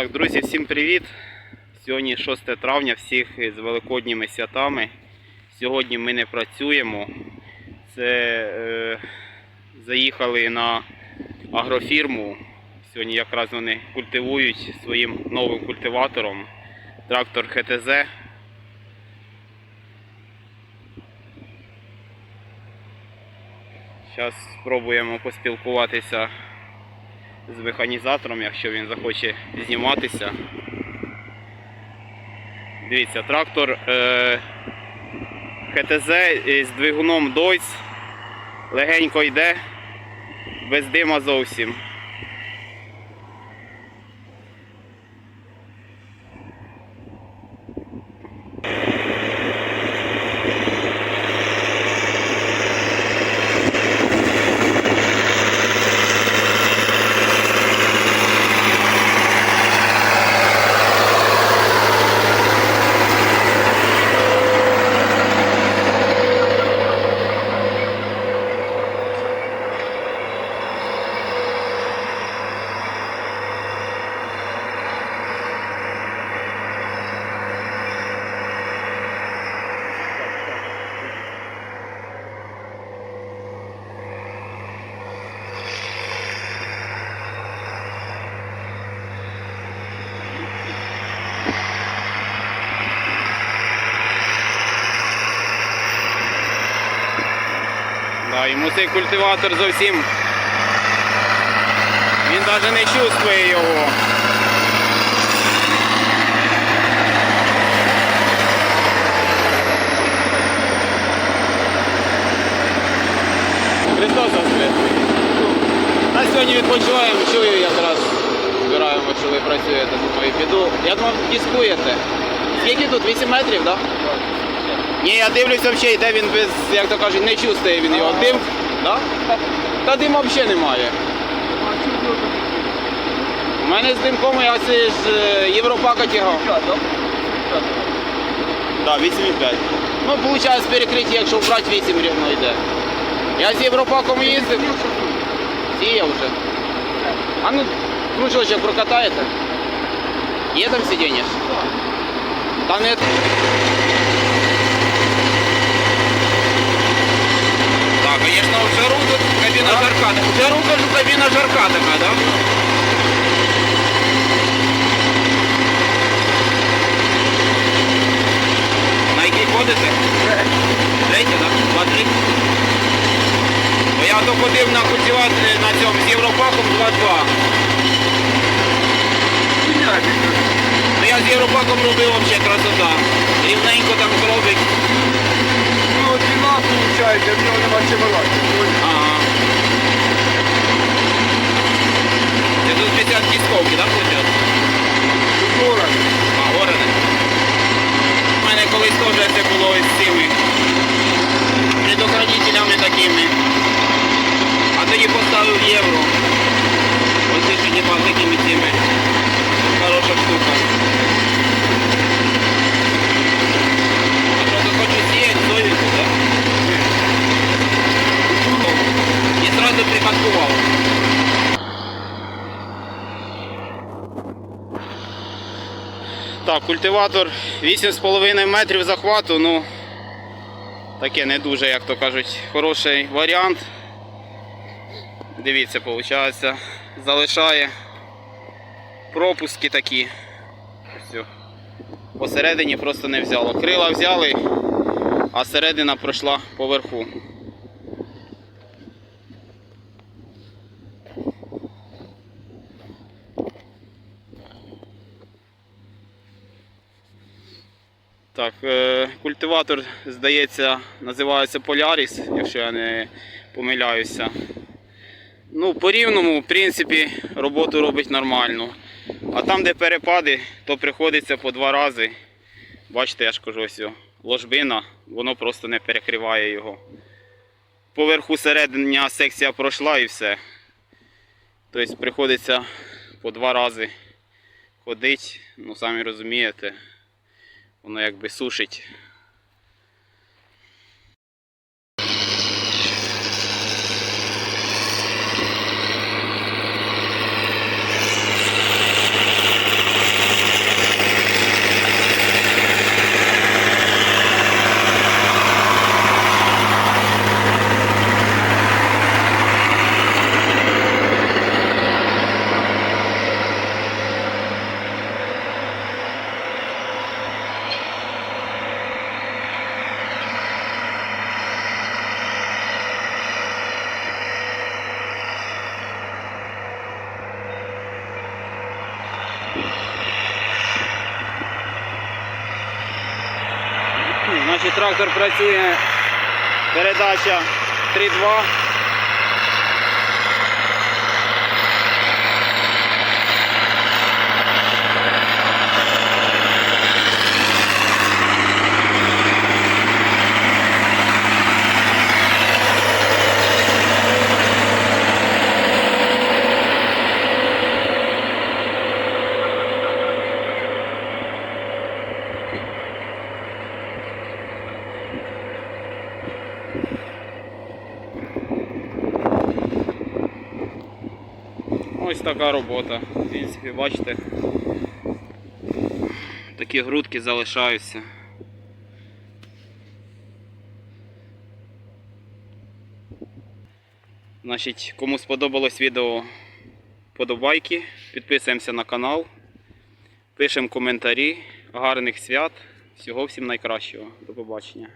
Так, друзі, всім привіт! Сьогодні 6 травня, всіх з великодніми святами. Сьогодні ми не працюємо. Це е, заїхали на агрофірму. Сьогодні якраз вони культивують своїм новим культиватором трактор ХТЗ. Зараз спробуємо поспілкуватися з механізатором, якщо він захоче зніматися. Дивіться, трактор е, ХТЗ з двигуном Дойс легенько йде, без дима зовсім. Да, йому цей культиватор зовсім. Він навіть не чувствує його. Христос Воскрес! А сьогодні відпочиваємо, чую якраз. Збираємо, що ви працюєте, думаю, піду. Я думав, дискуєте. Скільки тут? 8 метрів, так? Да? Ні, я дивлюся взагалі, йде він без, як то кажуть, не чувствує він його. Дим, да? Та диму взагалі немає. У мене з димком я це ж е, Європака тягав. Так, 8,5. Ну, виходить, з перекриття, якщо вбрати 8 рівно йде. Я з Європаком їздив. Сіяв вже. А ну, кружочок прокатаєте? Є там сидіння? Та не. Так, тут кабина жарка. В жару, кажу, кабина жарка така, да? На який ходите? Третє, так? Два-три? Бо я то ходив на культивацію на цьому з Європаком 2-2. Ну я з Європаком робив взагалі красота. Рівненько там зробить. Ну, в нього нема чим. Ага. Це тут 50 кісковки, так, виходить? Дорого. А, горене. У мене колись теж це було з цими предохранителями такими. А тоді поставив євро. Ось це типа такими цими. Хороша штука. Я просто хочу сіяти соєвку, так? Припадкував. Так, культиватор 8,5 метрів захвату, ну таке не дуже, як то кажуть, хороший варіант. Дивіться, виходить, залишає пропуски такі. Ось. Посередині просто не взяло. Крила взяли, а середина пройшла поверху. Так, е, культиватор, здається, називається Polaris, якщо я не помиляюся. Ну, по рівному, в принципі, роботу робить нормально. А там, де перепади, то приходиться по два рази. Бачите, я ж кажу, ось ложбина, воно просто не перекриває його. Поверху середня секція пройшла і все. Тобто приходиться по два рази ходити, ну самі розумієте воно якби сушить. Трактор працює передача 3.2. Ось така робота. В принципі, бачите, такі грудки залишаються. Значить, кому сподобалось відео, подобайки, підписуємося на канал, пишемо коментарі, гарних свят, всього всім найкращого. До побачення.